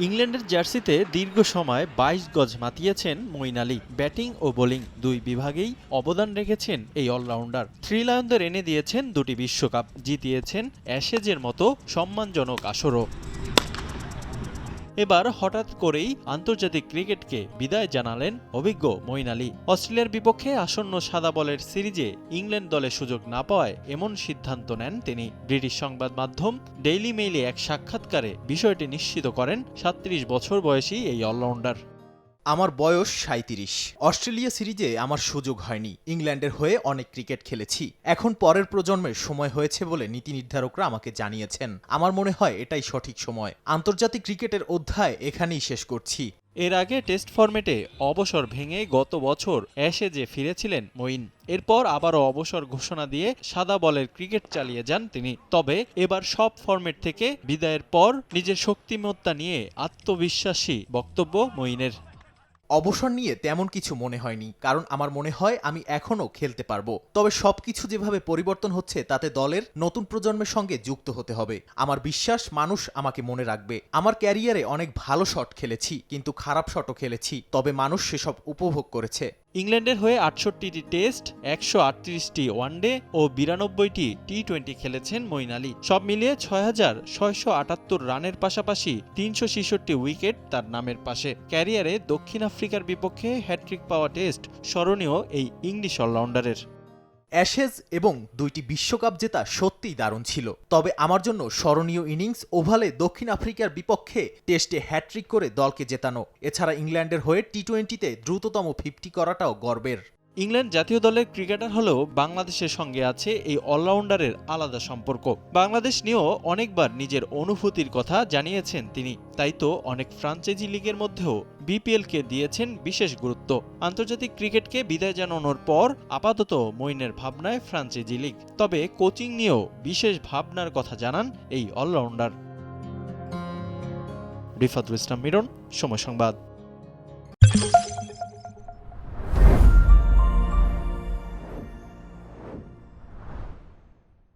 ইংল্যান্ডের জার্সিতে দীর্ঘ সময় বাইশ গজ মাতিয়েছেন মঈন আলী। ব্যাটিং ও বোলিং দুই বিভাগেই অবদান রেখেছেন এই অলরাউন্ডার। থ্রি লায়নদের এনে দিয়েছেন দুটি বিশ্বকাপ, জিতিয়েছেন অ্যাশেজের মতো সম্মানজনক আসরও। এবার হঠাৎ করেই আন্তর্জাতিক ক্রিকেটকে বিদায় জানালেন অভিজ্ঞ মঈন আলী। অস্ট্রেলিয়ার বিপক্ষে আসন্ন সাদা বলের সিরিজে ইংল্যান্ড দলে সুযোগ না পাওয়ায় এমন সিদ্ধান্ত নেন তিনি। ব্রিটিশ সংবাদ মাধ্যম ডেইলি মেইলে এক সাক্ষাৎকারে বিষয়টি নিশ্চিত করেন সাত্রিশ বছর বয়সী এই অলরাউন্ডার। আমার বয়স সাঁত্রিশ অস্ট্রেলিয়া সিরিজে আমার সুযোগ হয়নি। ইংল্যান্ডের হয়ে অনেক ক্রিকেট খেলেছি। এখন পরের প্রজন্মের সময় হয়েছে বলে নীতি নির্ধারকরা আমাকে জানিয়েছেন। আমার মনে হয় এটাই সঠিক সময়। আন্তর্জাতিক ক্রিকেটের অধ্যায় এখানেই শেষ করছি। এর আগে টেস্ট ফরম্যাটে অবসর ভেঙে গত বছর অ্যাশেজে ফিরেছিলেন মঈন। এরপর আবারও অবসর ঘোষণা দিয়ে সাদা বলের ক্রিকেট চালিয়ে যান তিনি। তবে এবার সব ফরম্যাট থেকে বিদায়ের পর নিজের শক্তিমত্তা নিয়ে আত্মবিশ্বাসী বক্তব্য মঈনের। অবসর নিয়ে তেমন কিছু মনে হয়নি, কারণ আমার মনে হয় আমি এখনও খেলতে পারব। তবে সবকিছু যেভাবে পরিবর্তন হচ্ছে, তাতে দলের নতুন প্রজন্মের সঙ্গে যুক্ত হতে হবে। আমার বিশ্বাস, মানুষ আমাকে মনে রাখবে। আমার ক্যারিয়ারে অনেক ভালো শট খেলেছি, কিন্তু খারাপ শটও খেলেছি, তবে মানুষ সেসব উপভোগ করেছে। ইংল্যান্ডের হয়ে আটষট্টিটি টেস্ট, একশো আটত্রিশটি ওয়ানডে ও বিরানব্বইটি টি টোয়েন্টি খেলেছেন মঈন আলী সব মিলিয়ে ছয় হাজার ছয়শো আটাত্তর রানের পাশাপাশি তিনশো ছেষট্টি উইকেট তার নামের পাশে। ক্যারিয়ারে দক্ষিণ আফ্রিকার বিপক্ষে হ্যাট্রিক পাওয়া টেস্ট স্মরণীয় এই ইংলিশ অলরাউন্ডারের। অ্যাশেজ এবং দুইটি বিশ্বকাপ জেতা সত্যিই দারুণ ছিল। তবে আমার জন্য স্মরণীয় ইনিংস ওভালে দক্ষিণ আফ্রিকার বিপক্ষে টেস্টে হ্যাট্রিক করে দলকে জেতানো। এছাড়া ইংল্যান্ডের হয়ে টি টোয়েন্টিতে দ্রুততম ফিফটি করাটাও গর্বের। ইংল্যান্ড জাতীয় দলের ক্রিকেটার হলেও বাংলাদেশের সঙ্গে আছে এই অলরাউন্ডারের আলাদা সম্পর্ক। বাংলাদেশ নিয়েও অনেকবার নিজের অনুভূতির কথা জানিয়েছেন তিনি। তাই তো অনেক ফ্রাঞ্চাইজি লিগের মধ্যেও বিপিএলকে দিয়েছেন বিশেষ গুরুত্ব। আন্তর্জাতিক ক্রিকেটকে বিদায় জানানোর পর আপাতত মইনের ভাবনায় ফ্রাঞ্চাইজি লিগ। তবে কোচিং নিয়েও বিশেষ ভাবনার কথা জানান এই অলরাউন্ডার। রিফাতুল ইসলাম মিরন, সময় সংবাদ।